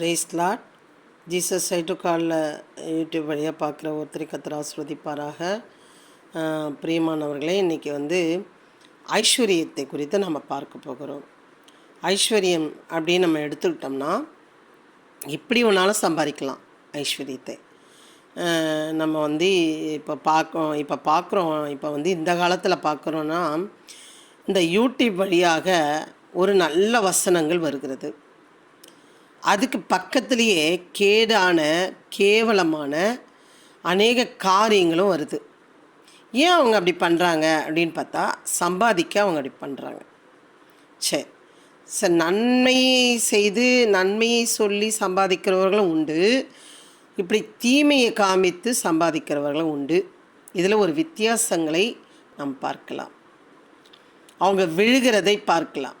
Price lord Jesus site காலில் YouTube வழியாக பார்க்குற ஒருத்தரை கத்திர ஆஸ்வதிப்பாராக பிரியமானவர்களே இன்றைக்கி வந்து ஐஸ்வர்யத்தை குறித்து நம்ம பார்க்க போகிறோம். ஐஸ்வர்யம் அப்படின்னு நம்ம எடுத்துக்கிட்டோம்னா இப்படி ஒன்றாலும் சம்பாதிக்கலாம் ஐஸ்வர்யத்தை. நம்ம வந்து இப்போ பார்க்கோம் இப்போ பார்க்குறோம் இப்போ வந்து இந்த காலத்தில் பார்க்குறோன்னா இந்த யூடியூப் வழியாக ஒரு நல்ல வசனங்கள் வருகிறது. அதுக்கு பக்கத்துலேயே கேடான கேவலமான அநேக காரியங்களும் வருது. ஏன் அவங்க அப்படி பண்ணுறாங்க அப்படின்னு பார்த்தா சம்பாதிக்க அவங்க அப்படி பண்ணுறாங்க சரி சார் நன்மையை செய்து நன்மையை சொல்லி சம்பாதிக்கிறவர்களும் உண்டு. இப்படி தீமையை காமித்து சம்பாதிக்கிறவர்களும் உண்டு. இதில் ஒரு வித்தியாசங்களை நாம் பார்க்கலாம். அவங்க விழுகிறதை பார்க்கலாம்.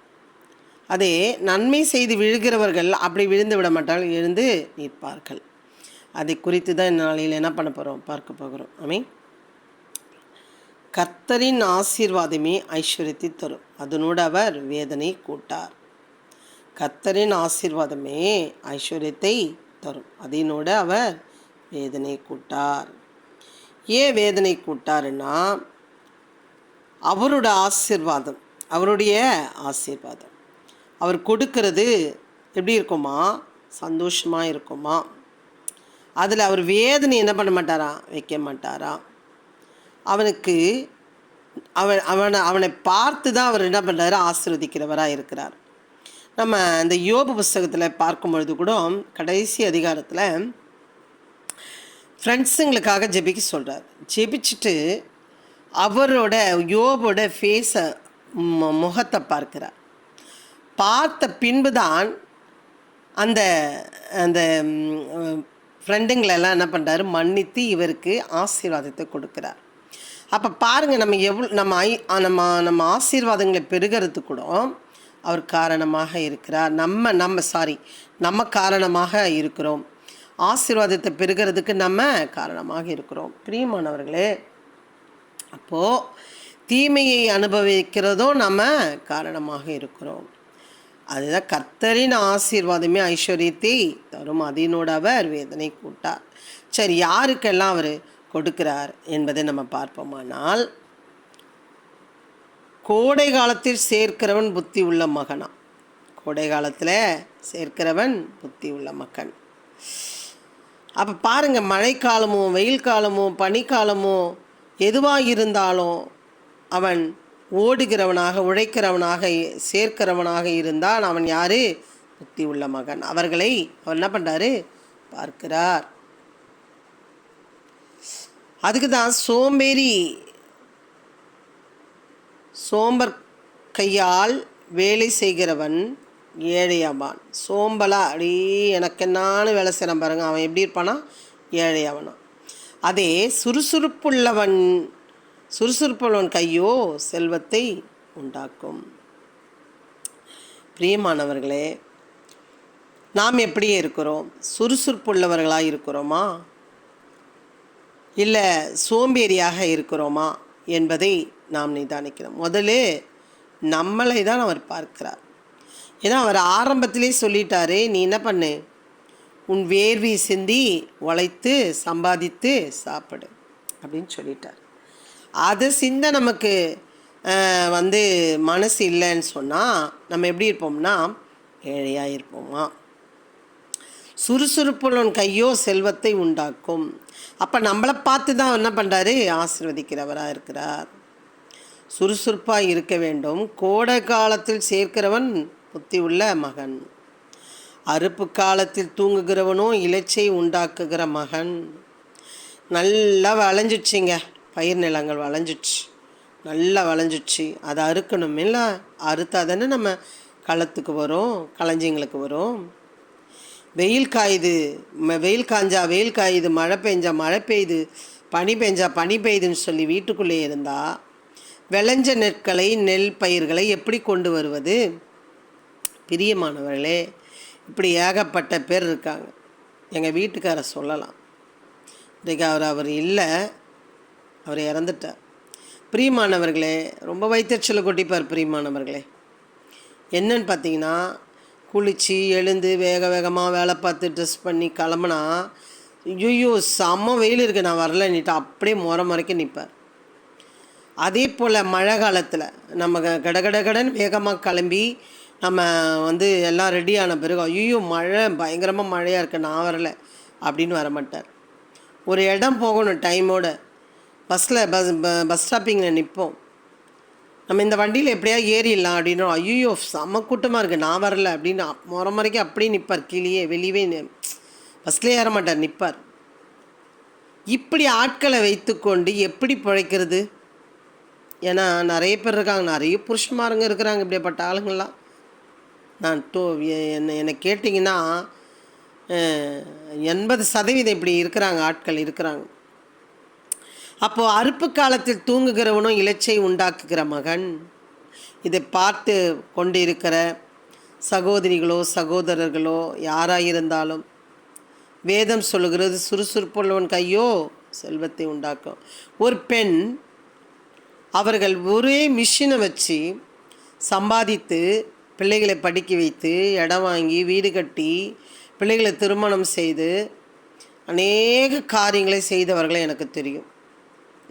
அதே நன்மை செய்து விழுகிறவர்கள் அப்படி விழுந்து விட மாட்டார்கள் எழுந்து நிற்பார்கள். அதை குறித்து தான் இந்த நாளையில் என்ன பண்ண போகிறோம் பார்க்க போகிறோம். ஆமே கர்த்தரின் ஆசீர்வாதமே ஐஸ்வர்யத்தை தரும். அதனோடு அவர் வேதனை கூட்டார். கர்த்தரின் ஆசீர்வாதமே ஐஸ்வர்யத்தை தரும். அதனோடு அவர் வேதனை கூட்டார். ஏன் வேதனை கூட்டாருன்னா அவரோட ஆசீர்வாதம் அவருடைய ஆசீர்வாதம். அவர் கொடுக்கறது எப்படி இருக்குமா? சந்தோஷமாக இருக்குமா? அதில் அவர் வேதனை என்ன பண்ண மாட்டாரா? வைக்க மாட்டாரா? அவனுக்கு அவன் அவனை அவனை பார்த்து தான் அவர் என்ன பண்ணுறாரு ஆசீர்வதிக்கிறவராக இருக்கிறார். நம்ம இந்த யோபு புஸ்தகத்தில் பார்க்கும் பொழுது கூட கடைசி அதிகாரத்தில் ஃப்ரெண்ட்ஸுங்களுக்காக ஜெபிக்க சொல்கிறார் ஜெபிச்சுட்டு அவரோட யோபோட ஃபேஸை முகத்தை பார்க்கிறார். பார்த்த பின்பு தான் அந்த அந்த ஃப்ரெண்டுங்களெல்லாம் என்ன பண்ணுறாரு மன்னித்து இவருக்கு ஆசீர்வாதத்தை கொடுக்குறார். அப்போ பாருங்கள் நம்ம எவ்வளோ நம்ம ஐ நம்ம நம்ம ஆசீர்வாதங்களை பெருகிறது கூட அவர் காரணமாக இருக்கிறார். நம்ம நம்ம சாரி நம்ம காரணமாக இருக்கிறோம். ஆசீர்வாதத்தை பெருகிறதுக்கு நம்ம காரணமாக இருக்கிறோம். பிரியமானவர்களே அப்போது தீமையை அனுபவிக்கிறதும் நம்ம காரணமாக இருக்கிறோம். அதுதான் கத்தரின் ஆசீர்வாதமே ஐஸ்வர்யத்தை தரும். அதனோடு அவர் வேதனை கூட்டார். சரி யாருக்கெல்லாம் அவர் கொடுக்கிறார் என்பதை நம்ம பார்ப்போமானால் கோடை காலத்தில் சேர்க்கிறவன் புத்தி உள்ள மகனா? கோடை காலத்தில் சேர்க்கிறவன் புத்தி உள்ள மகன். அப்போ பாருங்கள் மழைக்காலமோ வெயில் காலமோ பனிக்காலமோ எதுவாக இருந்தாலும் அவன் ஓடுகிறவனாக உழைக்கிறவனாக சேர்க்கிறவனாக இருந்தால் அவன் யார்? புத்தி உள்ள மகன். அவர்களை அவர் என்ன பண்ணுறாரு பார்க்கிறார். அதுக்கு தான் சோம்பேறி சோம்பர் கையால் வேலை செய்கிறவன் ஏழையாவான் சோம்பலா அப்படி எனக்கு என்னான்னு வேலை செய்கிறான் பாருங்க. அவன் எப்படி இருப்பானா? ஏழையாவனா. அதே சுறுசுறுப்புள்ளவன் சுறுசுறுப்புள்ளவன் கையோ செல்வத்தை உண்டாக்கும். பிரியமானவர்களே நாம் எப்படியே இருக்கிறோம்? சுறுசுறுப்புள்ளவர்களாக இருக்கிறோமா? இல்லை சோம்பேறியாக இருக்கிறோமா என்பதை நாம் நிதானிக்கிறோம் முதலே நம்மளை தான் அவர் பார்க்கிறார். ஏன்னா அவர் ஆரம்பத்திலே சொல்லிட்டாரு நீ என்ன பண்ணு? உன் வேர்வி சிந்தி உழைத்து சம்பாதித்து சாப்பிடு. அப்படின்னு சொல்லிட்டார். அது சிந்த நமக்கு வந்து மனசு இல்லைன்னு சொன்னால் நம்ம எப்படி இருப்போம்னா ஏழையாக இருப்போமா. சுறுசுறுப்புள்ளவன் கையோ செல்வத்தை உண்டாக்கும். அப்போ நம்மளை பார்த்து தான் என்ன பண்ணுறாரு ஆசிர்வதிக்கிறவராக இருக்கிறார். சுறுசுறுப்பாக இருக்க வேண்டும். கோடை காலத்தில் சேர்க்கிறவன் புத்தி உள்ள மகன். அறுப்பு காலத்தில் தூங்குகிறவனும் இலச்சை உண்டாக்குகிற மகன். நல்லா வளைஞ்சிடுச்சிங்க. பயிர் நிலங்கள் வளைஞ்சிடுச்சு. நல்லா வளைஞ்சிடுச்சு. அதை அறுக்கணும். இல்லை அறுத்தா தானே நம்ம களத்துக்கு வரும் களஞ்சிங்களுக்கு வரும். வெயில் காயுது. ம- வெயில் காஞ்சா வெயில் காயுது. மழை பெஞ்சா மழை பெய்யுது. பனி பெஞ்சா பனி பெய்யுதுன்னு சொல்லி வீட்டுக்குள்ளே இருந்தால் விளைஞ்ச நெற்களை நெல் பயிர்களை எப்படி கொண்டு வருவது? பிரியமானவர்களே இப்படி ஏகப்பட்ட பேர் இருக்காங்க. எங்கள் வீட்டுக்காரர் சொல்லலாம். இன்றைக்கு அவர் அவர் இல்லை. அவர் இறந்துட்டார். பிரியமானவர்களே ரொம்ப வைத்தறிச்சலை கொட்டிப்பார் பிரியமானவர்களே. என்னன்னு பார்த்தீங்கன்னா குளித்து எழுந்து வேக வேகமாக வேலை பார்த்து ட்ரெஸ் பண்ணி கிளம்புனா ஐயோ செம்ம வெயில் இருக்குது நான் வரலன்னுட்டு அப்படியே முறை முறைக்க நிற்பார் அதே போல் மழை காலத்தில் நம்ம க- கட கட வேகமாக கிளம்பி நம்ம வந்து எல்லாம் ரெடி ஆன பிறகு ஐயோ மழை பயங்கரமாக மழையாக இருக்குது நான் வரலை அப்படின்னு வரமாட்டார். ஒரு இடம் போகணும் டைமோட பஸ்ஸில் பஸ் ப- பஸ் ஸ்டாப்பிங்கில் நிற்போம் நம்ம இந்த வண்டியில் எப்படியா ஏறிடலாம் அப்படின்னு ஐயோ செம்ம கூட்டமாக இருக்குது நான் வரல அப்படின்னு முறை முறைக்கு அப்படியே நிற்பார் கீழேயே வெளியவே பஸ்லேயே ஏற மாட்டார் நிற்பார் இப்படி ஆட்களை வைத்துக்கொண்டு எப்படி பிழைக்கிறது? ஏன்னா நிறைய பேர் இருக்காங்க. நிறைய புருஷன்மாருங்க இருக்கிறாங்க இப்படிப்பட்ட ஆளுங்கள்லாம். நான் டூ என்னை என்னை கேட்டிங்கன்னா எண்பது சதவீதம் இப்படி இருக்கிறாங்க ஆட்கள் இருக்கிறாங்க. அப்போது அறுப்பு காலத்தில் தூங்குகிறவனும் இலச்சை உண்டாக்குகிற மகன். இதை பார்த்து கொண்டு இருக்கிற சகோதரிகளோ சகோதரர்களோ யாராக இருந்தாலும் வேதம் சொல்லுகிறது சுறுசுறுப்புள்ளவன் கையோ செல்வத்தை உண்டாக்கும். ஒரு பெண் அவர்கள் ஒரே மிஷினை வச்சு சம்பாதித்து பிள்ளைகளை படிக்க வைத்து இடம் வாங்கி வீடு கட்டி பிள்ளைகளை திருமணம் செய்து அநேக காரியங்களை செய்தவர்களை எனக்கு தெரியும்.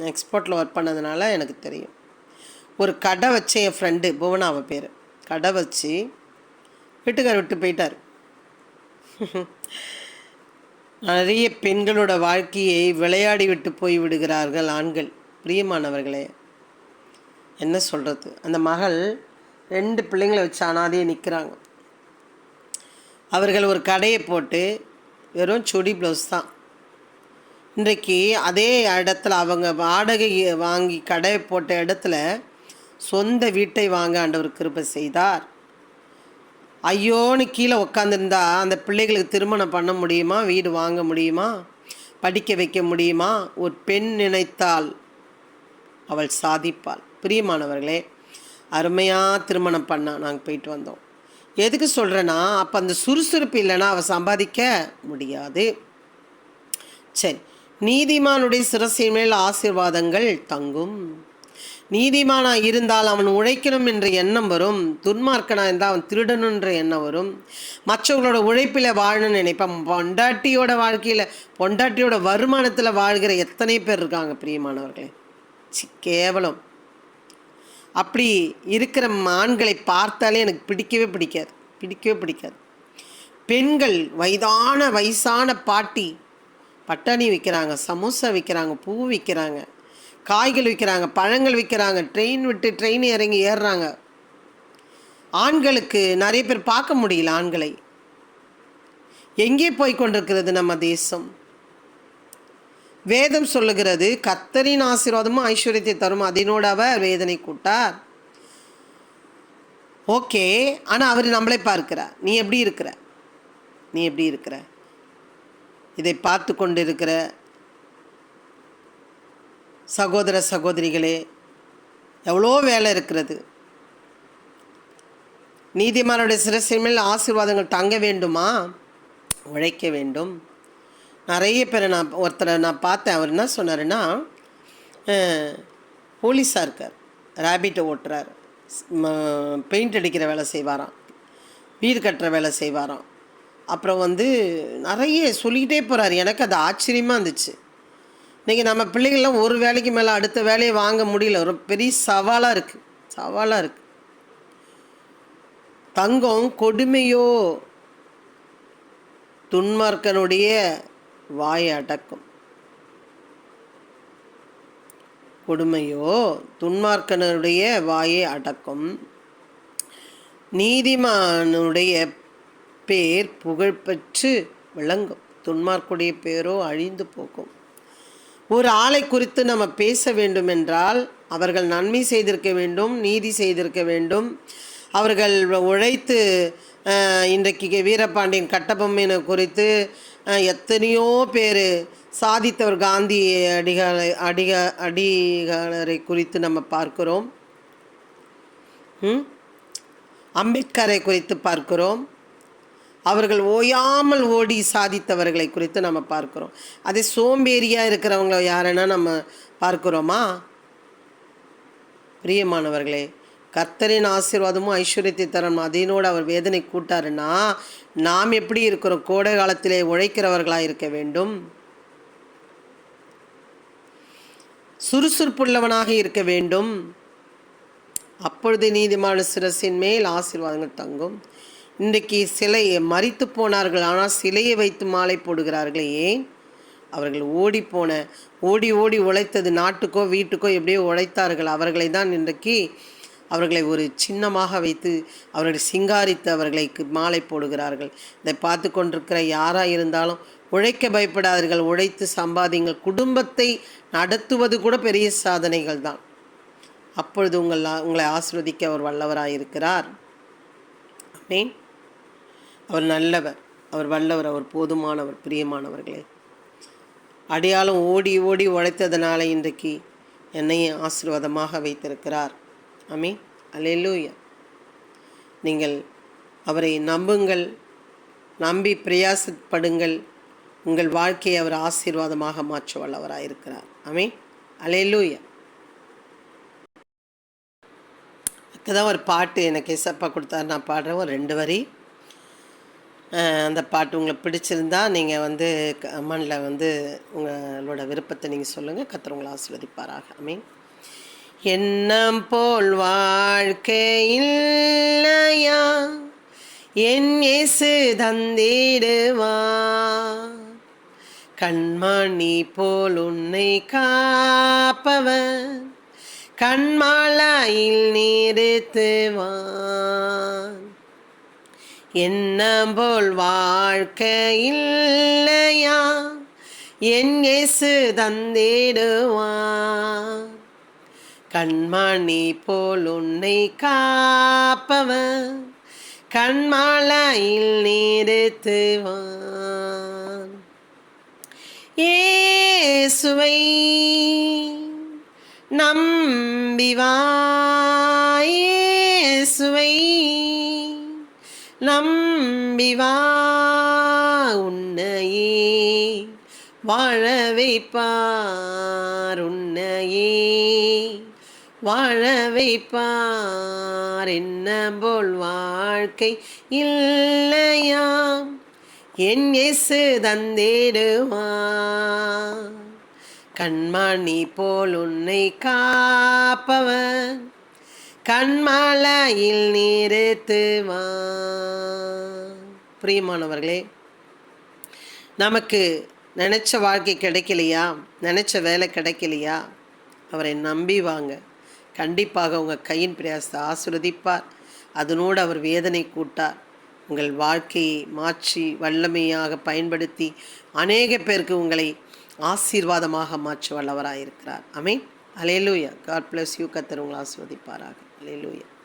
எக்ஸ்போர்ட்டில் ஒர்க் பண்ணதுனால எனக்கு தெரியும். ஒரு கடை வச்ச என் ஃப்ரெண்டு புவனாவை பேர். கடை வச்சு வீட்டுக்கார் விட்டு போயிட்டார். நிறைய பெண்களோட வாழ்க்கையை விளையாடி விட்டு போய் விடுகிறார்கள் ஆண்கள். பிரியமானவர்களே என்ன சொல்கிறது அந்த மகள் ரெண்டு பிள்ளைங்களை வச்சு அனாதையே நிற்கிறாங்க அவர்கள் ஒரு கடையை போட்டு வெறும் சுடி ப்ளவுஸ் தான். இன்றைக்கு அதே இடத்துல அவங்க வாடகை வாங்கி கடை போட்ட இடத்துல சொந்த வீட்டை வாங்க ஆண்டவர் கிருபை செய்தார். ஐயோன்னு கீழே உக்காந்துருந்தா அந்த பிள்ளைகளுக்கு திருமணம் பண்ண முடியுமா? வீடு வாங்க முடியுமா? படிக்க வைக்க முடியுமா? ஒரு பெண் நினைத்தால் அவள் சாதிப்பாள். பிரியமானவர்களே அருமையாக திருமணம் பண்ணா நாங்கள் போயிட்டு வந்தோம். எதுக்கு சொல்கிறேன்னா அப்போ அந்த சுறுசுறுப்பு இல்லைன்னா அவள் சம்பாதிக்க முடியாது. சரி நீதிமானுடைய சிரசின் மேல் ஆசீர்வாதங்கள் தங்கும். நீதிமானா இருந்தால் அவன் உழைக்கணும் என்ற எண்ணம் வரும். துன்மார்க்கனா இருந்தால் அவன் திருடணுன்ற எண்ணம் வரும். மற்றவங்களோட உழைப்பில் வாழணும்னு நினைப்பான். பொண்டாட்டியோட வாழ்க்கையில் பொண்டாட்டியோட வருமானத்தில் வாழ்கிற எத்தனை பேர் இருக்காங்க பிரியமானவர்களே? சி கேவலம். அப்படி இருக்கிற ஆண்களை பார்த்தாலே எனக்கு பிடிக்கவே பிடிக்காது. பிடிக்கவே பிடிக்காது. பெண்கள் வயதான வயசான பாட்டி பட்டாணி விற்கிறாங்க சமோசா விற்கிறாங்க பூ விற்கிறாங்க காய்கள் விற்கிறாங்க பழங்கள் விற்கிறாங்க ட்ரெயின் விட்டு ட்ரெயின் இறங்கி ஏறுறாங்க. ஆண்களுக்கு நிறைய பேர் பார்க்க முடியல ஆண்களை. எங்கே போய் கொண்டிருக்கிறது நம்ம தேசம்? வேதம் சொல்லுகிறது கத்தரின் ஆசீர்வாதமும் ஐஸ்வர்யத்தை தரும். அதனோட அவர் வேதனை கூட்டார். ஓகே ஆனால் அவர் நம்மளை பார்க்கிறார். நீ எப்படி இருக்கிற? நீ எப்படி இருக்கிற? இதை பார்த்து கொண்டிருக்கிற சகோதர சகோதரிகளே எவ்வளோ வேலை இருக்கிறது. நீதிமானுடைய சிரசின் மேல் ஆசீர்வாதங்கள் தங்க வேண்டுமா? உழைக்க வேண்டும். நிறைய பேரை நான் ஒருத்தரை நான் பார்த்தேன். அவர் என்ன சொன்னாருன்னா போலீஸாக இருக்கார். ரேபிட்டை ஓட்டுறார். பெயிண்ட் அடிக்கிற வேலை செய்வாராம். வீடு கட்டுற வேலை செய்வாராம். அப்புறம் வந்து நிறைய சொல்லிக்கிட்டே போகிறார் எனக்கு அது ஆச்சரியமாக இருந்துச்சு. இன்றைக்கி நம்ம பிள்ளைகள்லாம் ஒரு வேலைக்கு மேலே அடுத்த வேலையை வாங்க முடியல. ஒரு பெரிய சவாலாக இருக்குது சவாலாக இருக்குது தங்கம் கொடுமையோ? துன்மார்க்கனுடைய வாயை அடக்கும். கொடுமையோ? துன்மார்க்கனுடைய வாயை அடக்கும். நீதிமானுடைய பேர் புகழ்பெற்று விளங்கும். துன்மார்க்குடைய பேரோ அழிந்து போகும். ஒரு ஆளை குறித்து நம்ம பேச வேண்டும் என்றால் அவர்கள் நன்மை செய்திருக்க வேண்டும் நீதி செய்திருக்க வேண்டும். அவர்கள் உழைத்து இன்றைக்கு வீரபாண்டியன் கட்டபொம்மையினை குறித்து எத்தனையோ பேர் சாதித்தவர் காந்தி அடிகளை அடிக அடிகளரை குறித்து நம்ம பார்க்கிறோம். ம்? அம்பேத்கரை குறித்து பார்க்கிறோம். அவர்கள் ஓயாமல் ஓடி சாதித்தவர்களை குறித்து நம்ம பார்க்கிறோம். அதே சோம்பேறியாக இருக்கிறவங்க யாருன்னா நம்ம பார்க்கிறோமா? பிரியமானவர்களே கர்த்தரின் ஆசீர்வாதமும் ஐஸ்வர்யத்தை தரணும் அதனோடு அவர் வேதனை கூட்டாருன்னா நாம் எப்படி இருக்கிறோம்? கோடை காலத்திலே உழைக்கிறவர்களாக இருக்க வேண்டும். சுறுசுறுப்புள்ளவனாக இருக்க வேண்டும். அப்பொழுது நீதிமான சிரசின் மேல் ஆசீர்வாதங்கள் தங்கும். இன்றைக்கு சிலை மறித்து போனார்கள் ஆனால் சிலையை வைத்து மாலை போடுகிறார்களே. ஏன் அவர்கள் ஓடி போன ஓடி ஓடி உழைத்தது நாட்டுக்கோ வீட்டுக்கோ எப்படியோ உழைத்தார்கள். அவர்களை தான் இன்றைக்கு அவர்களை ஒரு சின்னமாக வைத்து அவர்களை சிங்காரித்து அவர்களை மாலை போடுகிறார்கள். இதை பார்த்து கொண்டிருக்கிற யாராக இருந்தாலும் உழைக்க பயப்படாதீர்கள். உழைத்து சம்பாதிங்கள். குடும்பத்தை நடத்துவது கூட பெரிய சாதனைகள் தான். அப்பொழுது உங்கள் உங்களை ஆசிர்வதிக்க அவர் வல்லவராக இருக்கிறார் மீன் அவர் நல்லவர் அவர் வல்லவர் அவர் போதுமானவர் பிரியமானவர்களே. அடையாளம் ஓடி ஓடி உழைத்ததுனால இன்றைக்கு என்னையும் ஆசீர்வாதமாக வைத்திருக்கிறார். அமே அலையலூயா நீங்கள் அவரை நம்புங்கள் நம்பி பிரயாசப்படுங்கள். உங்கள் வாழ்க்கையை அவர் ஆசீர்வாதமாக மாற்ற வல்லவராக இருக்கிறார். அமே அலையலூயா தான் ஒரு பாட்டு எனக்கு எசப்பா கொடுத்தாரு. நான் பாடுறேன். ஒரு ரெண்டு வரி. அந்த பாட்டு உங்களுக்கு பிடிச்சிருந்தா நீங்கள் வந்து கமனில் வந்து உங்களோட விருப்பத்தை நீங்கள் சொல்லுங்கள் கத்துறவங்களை உங்களை ஆசிர்வதிப்பாராக. மீன் எண்ணம் போல் வாழ்க்கையில்லையா என் இயேசு தந்திடுவா? கண்மணி போல் உன்னை காப்பவன் கண்மாலாயில் நிறுத்துவான் என்ன போல் வாழ்க்கை இல்லையா? என் இயேசு தந்திடுவான் கண்மணி போல் உன்னை காப்பவன் கண்மாலையில் நிறுத்துவான் ஏசுவை நம்பிவாயேசுவை நம்பிவா உன்னையே வாழ வைப்பார் உன்னையே வாழ வைப்பார் என்ன போல் வாழ்க்கை இல்லையாம் என் எசு தந்திடுவான் கண்மணி போல் உன்னை காப்பவன் கண்மலையில் நிறுத்துவான் பிரியமானவர்களே நமக்கு நினச்ச வாழ்க்கை கிடைக்கலையா? நினச்ச வேலை கிடைக்கலையா? அவரை நம்பி வாங்க. கண்டிப்பாக உங்கள் கையின் பிரயாசத்தை ஆசிர்வதிப்பார். அதனோடு அவர் வேதனை கூட்டார். உங்கள் வாழ்க்கையை மாற்றி வல்லமையாக பயன்படுத்தி அநேக பேருக்கு உங்களை ஆசீர்வாதமாக மாற்ற வல்லவராக இருக்கிறார் அமீன் அலேலூயா காட் பிளஸ் யூ கத்தர் உங்களை ஆஸ்வதிப்பாராக Hallelujah.